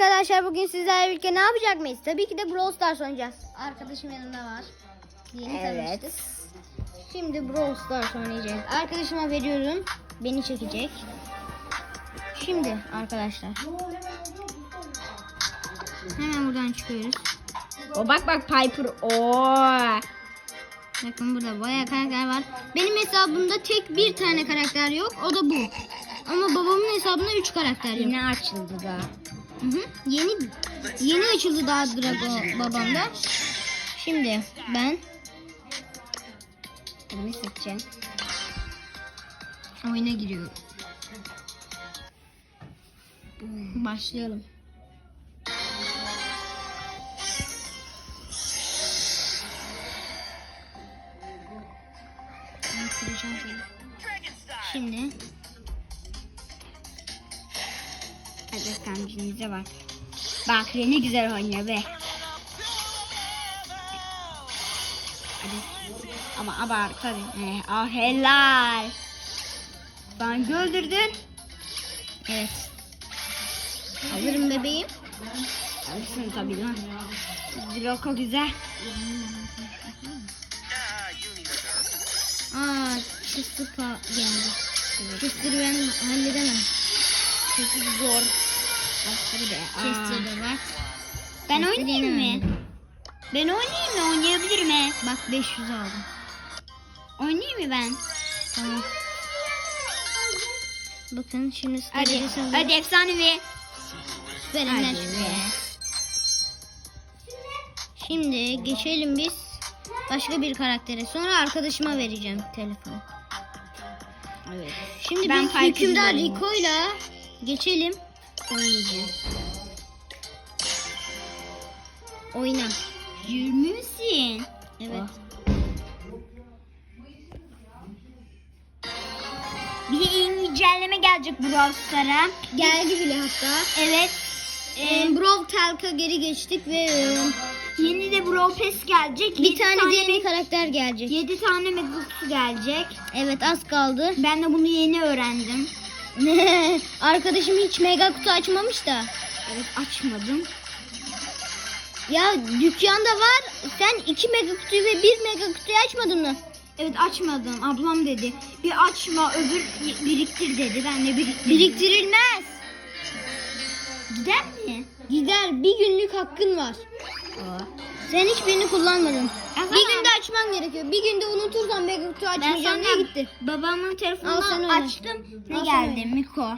arkadaşlar bugün sizlerle birlikte ne yapacak mıyız? Tabii ki de Brawl Stars oynayacağız. Arkadaşım yanında var. Yeni Evet. tanıştık. Şimdi Brawl Stars oynayacağız. Arkadaşıma veriyorum. Beni çekecek. Şimdi arkadaşlar. Hemen buradan çıkıyoruz. O bak bak Piper. Oo. Bakın burada bayağı karakter var. Benim hesabımda tek bir tane karakter yok. O da bu. Ama babamın hesabında üç karakter yok. Yine açıldı da. Hı. Yeni yeni açıldı daha Drago babamda. Şimdi ben Bunu seçeceğim. oyuna giriyorum. Başlayalım. Şimdi Kancınıza bak. Bak ne güzel oynuyor be. Hadi. Ama abart hadi. Eh, ah helal. Ben öldürdün. evet. Hazırım bebeğim. Alırsın tabii lan. Draco güzel. Aa, pa- geldi. Chester'ı ben halledemem. Çok zor. Chester'da bak. Ben Chester'ı oynayayım mı? Ben oynayayım mı? Oynayabilir mi? Bak 500 aldım. Oynayayım mı ben? Tamam. Bakın şimdi Hadi. hadi. Efsanevi. Süper Hadi. Şimdi geçelim biz başka bir karaktere. Sonra arkadaşıma vereceğim telefonu. Evet. Şimdi Ben biz hükümdar oynayayım. Rico'yla geçelim. Oynayacağım. Oyna. 20 misin? Evet. Bir de iyi güncelleme gelecek Brawl Stars'a. Geldi bile hatta. Evet. Ee, Brawl Talk'a geri geçtik ve e, Yeni de Brawl Pass gelecek. bir Yedi tane de yeni karakter gelecek. yedi tane Megakutu gelecek. Evet az kaldı. Ben de bunu yeni öğrendim. Arkadaşım hiç mega kutu açmamış da. Evet açmadım. Ya dükkanda var. Sen iki mega kutuyu ve bir mega kutuyu açmadın mı? Evet açmadım. Ablam dedi. Bir açma öbür biriktir dedi. Ben de biriktirdim. Biriktirilmez. Gider mi? Gider. Bir günlük hakkın var. Sen hiçbirini kullanmadın. Ya Bir günde açman gerekiyor. Bir günde unutursan mega kutu Ben açmayacaksın diye gitti. babamın oyna. açtım. Ne Al geldi? oyna. Miko.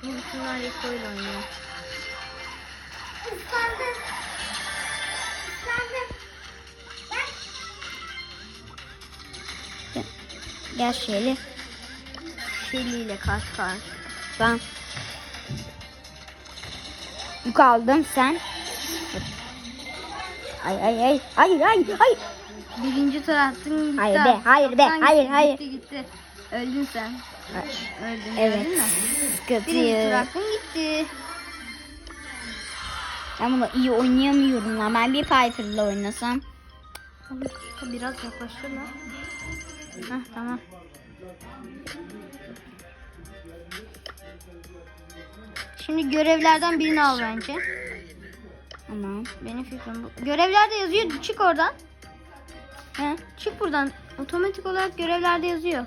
Şimdi şunlar Rico'yla oynuyor. Gel şöyle. Shelly ile karşı karşı. Ben yük aldım sen. Ay ay ay. Hayır hayır hayır. Birinci tur attın gitti. Hayır be, hayır be, hayır, gitti, hayır. Gitti gitti. Öldün sen. Öldün Evet. gördün mü? Birinci tur Kötü. attın gitti. Ben bunu iyi oynayamıyorum lan. Ben bir Piper'la oynasam. Biraz yaklaştır lan. Heh tamam. Şimdi görevlerden birini al bence. Tamam. Benim fikrim bu. Görevlerde yazıyor. Çık oradan. He, çık buradan. Otomatik olarak görevlerde yazıyor.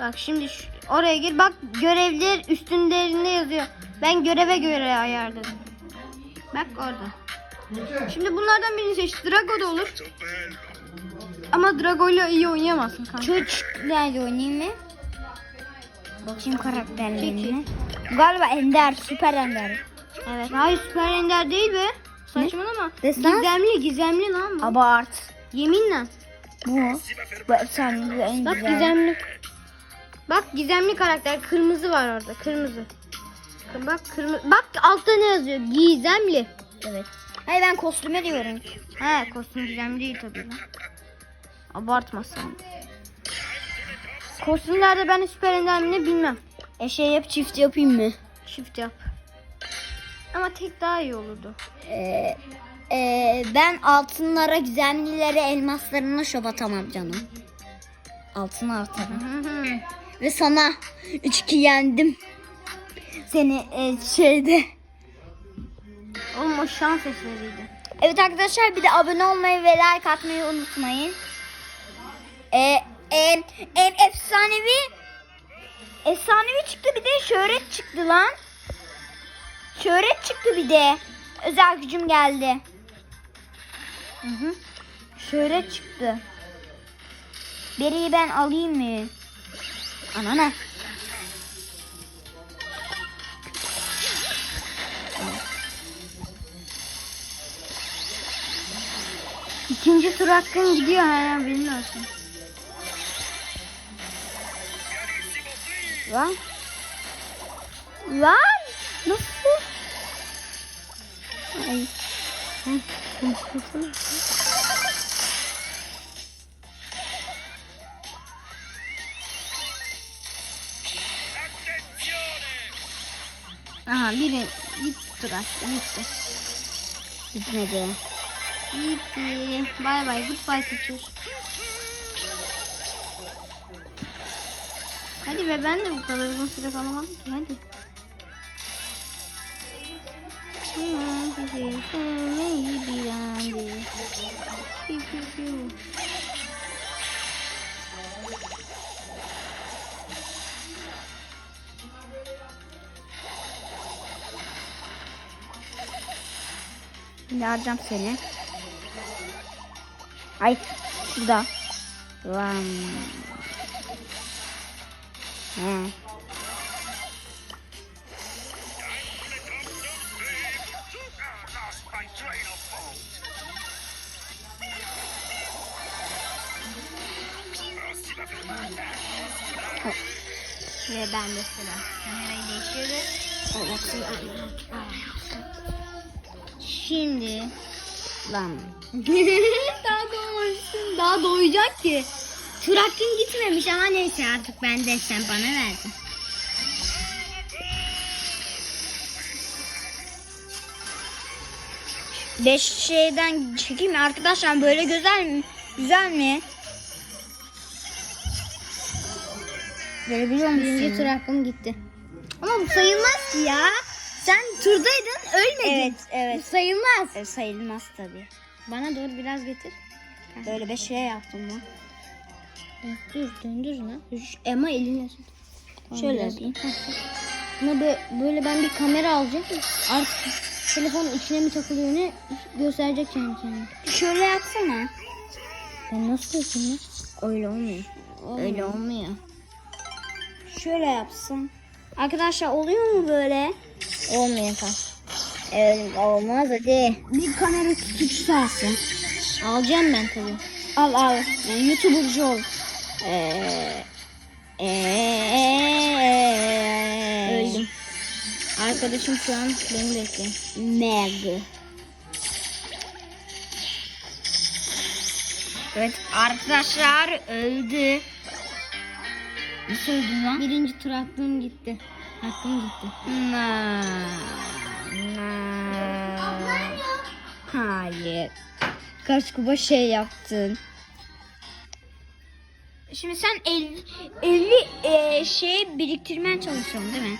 Bak şimdi şu- oraya gir. Bak görevler üstünlerinde yazıyor. Ben göreve göre ayarladım. Bak orada. Şimdi bunlardan birini seç. Drago da olur. Ama Drago ile iyi oynayamazsın kanka. Çocuklarla oynayayım mı? Bakayım karakterlerine. Galiba Ender, Süper Ender. Evet. Hayır Süper Ender değil be. Saçmalama. Destan? Gizemli gizemli lan bu. Abart. Yeminle. Bu. Bu efsane, bu en Bak güzel. gizemli. Bak gizemli karakter kırmızı var orada kırmızı. Bak kırmızı. Bak altta ne yazıyor? Gizemli. Evet. Hayır ben kostüme diyorum. He kostüm gizemli değil tabii lan. Abartma sen. Kostümlerde ben süper ender mi ne bilmem. E şey yap çift yapayım mı? Çift yap. Ama tek daha iyi olurdu. Ee, Ee, ben altınlara, gizemlilere, elmaslarına şop atamam canım. Altın artarım. Ve sana 3-2 yendim. Seni e, şeyde. Oğlum o şans eseriydi. Evet arkadaşlar bir de abone olmayı ve like atmayı unutmayın. Ee, en, en efsanevi efsanevi çıktı bir de şöhret çıktı lan. Şöhret çıktı bir de. Özel gücüm geldi. Hı hı. Şöhret çıktı. Beri'yi ben alayım mı? Anana. İkinci tur hakkın gidiyor ha haberin Lan. Lan. Nasıl? Ay. Aha biri gitti hakkı gitti. Gitmedi. Gitti. Bay bay goodbye teacher. Hadi be ben de bu kadar uzun süre kalamadım ki hadi. Arayacağım seni. Ay şurada. Lan. He. Ve ben de sıra. Değiştiriyoruz. Şimdi Lan. daha doğmamışsın. Daha doğacak ki. Tur hakkın gitmemiş ama neyse artık ben de sen bana verdin. Beş şeyden çekeyim mi? arkadaşlar böyle güzel mi? Güzel mi? Görebiliyor Birinci musun? tur hakkım gitti. Ama bu sayılmaz ki ya. Sen turdaydın ölmedin. Evet, evet. Bu sayılmaz. E, sayılmaz tabii. Bana doğru biraz getir. Böyle bir şey yaptım ben. Dur döndür lan. Ama eline tut. Şöyle yapayım. Ama böyle, böyle ben bir kamera alacağım. Artık telefonun içine mi takılıyor ne gösterecek kendi kendine. Şöyle yapsana. Ben nasıl yapayım lan? Öyle olmuyor. Olmuyor. Öyle olmuyor. Şöyle yapsın. Arkadaşlar oluyor mu böyle? Olmuyor falan. Evet olmaz hadi. Bir kamera tutucusu alsın. Alacağım ben tabii. Al al. Yani YouTuber'cı ol. Ee, ee, Öldüm. Arkadaşım şu an beni bekliyor. Meg. Evet arkadaşlar öldü. Nasıl öldü lan? Birinci tur hakkım gitti. Hakkım gitti. Na, na. Hayır. Kaç kuba şey yaptın. Şimdi sen 50, 50 e, şey biriktirmen çalışıyorsun değil mi?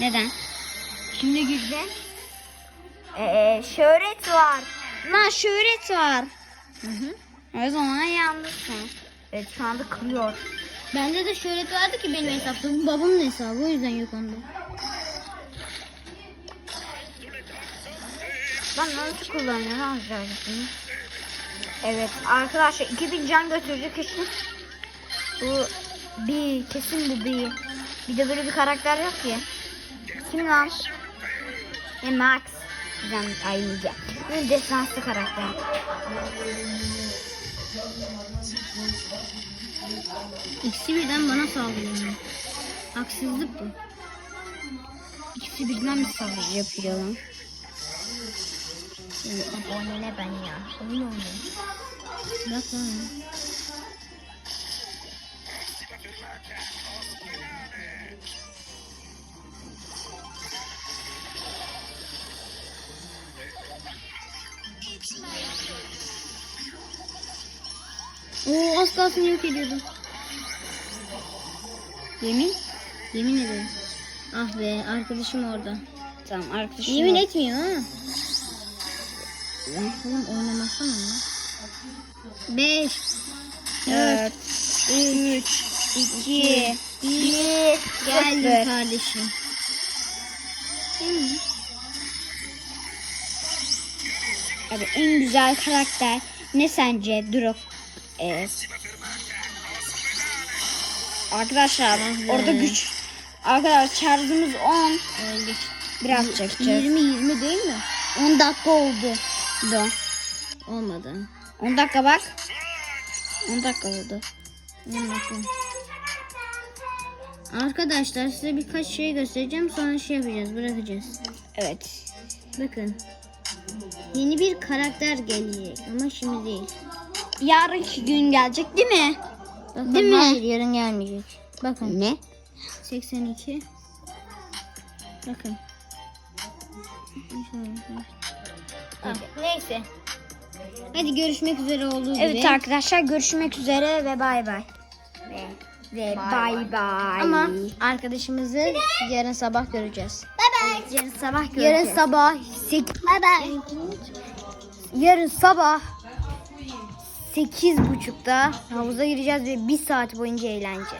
Neden? Şimdi girdi. Ee, şöhret var. Lan şöhret var. Hı hı. O zaman yanlışsın. Evet şu anda kırıyor. Bende de şöhret vardı ki benim hesapta. Bu babamın hesabı o yüzden yok onda. Ben nasıl kullanıyorum Evet arkadaşlar 2000 can götürecek kesin. Bu bir kesin bu bir. Bir de böyle bir karakter yok ki. Kim lan? E Max. Ben aynayacağım. Bu destanslı karakter. İkisi birden bana saldırıyor. Haksızlık bu. İkisi birden mi savaş yapıyor lan? Abone ben ya. Oyun oynuyorum. Bak lan. Oo az kalsın yok ediyordum. Yemin? Yemin ederim. Ah be arkadaşım orada. Tamam arkadaşım Yemin orada. etmiyor ha. Lan oğlum oynamasana lan. 5 4 3 2 1 Geldim kardeşim. Değil mi? Abi en güzel karakter ne sence Drop? Ee, arkadaşlar orada güç. Arkadaşlar şarjımız 10. Öldük. Biraz çekeceğiz. 20 20 değil mi? 10 dakika oldu. Da. Olmadı. 10 dakika bak. 10 dakika oldu. Anladım. Arkadaşlar size birkaç şey göstereceğim sonra şey yapacağız bırakacağız. Evet. Bakın. Yeni bir karakter gelecek ama şimdi değil. Yarınki gün gelecek değil mi? Bakın, Değil mi? Hayır yarın gelmeyecek. Bakın. Ne? 82. Bakın. Ah, neyse. Hadi görüşmek üzere olduğu gibi. Evet arkadaşlar görüşmek üzere ve bay bay. Ve, ve bay bay. Ama arkadaşımızı yarın sabah göreceğiz. Yarın sabah görüşürüz. Yarın sabah sek- Bay bay. yarın sabah sekiz buçukta havuza gireceğiz ve bir saat boyunca eğlence.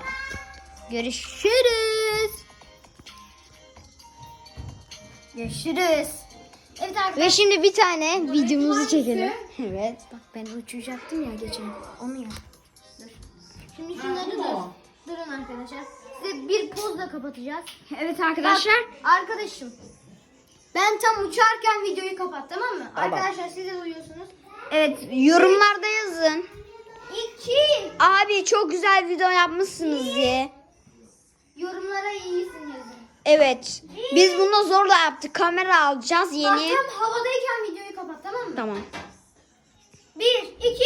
Görüşürüz. Görüşürüz. Evet arkadaşlar. Ve şimdi bir tane videomuzu çekelim. Evet. Bak ben uçacaktım ya geçen. Onu yap. Dur. Şimdi şunları dur. Durun arkadaşlar. Size bir pozla kapatacağız. Evet arkadaşlar. Bak, arkadaşım. Ben tam uçarken videoyu kapat tamam mı? Arkadaşlar siz de duyuyorsunuz. Evet yorumlarda yazın. İki. Abi çok güzel video yapmışsınız diye. Yorumlara iyisin yazın. Evet. Biz bunu zorla yaptık. Kamera alacağız Bak yeni. tam havadayken videoyu kapat tamam mı? Tamam. Bir, iki,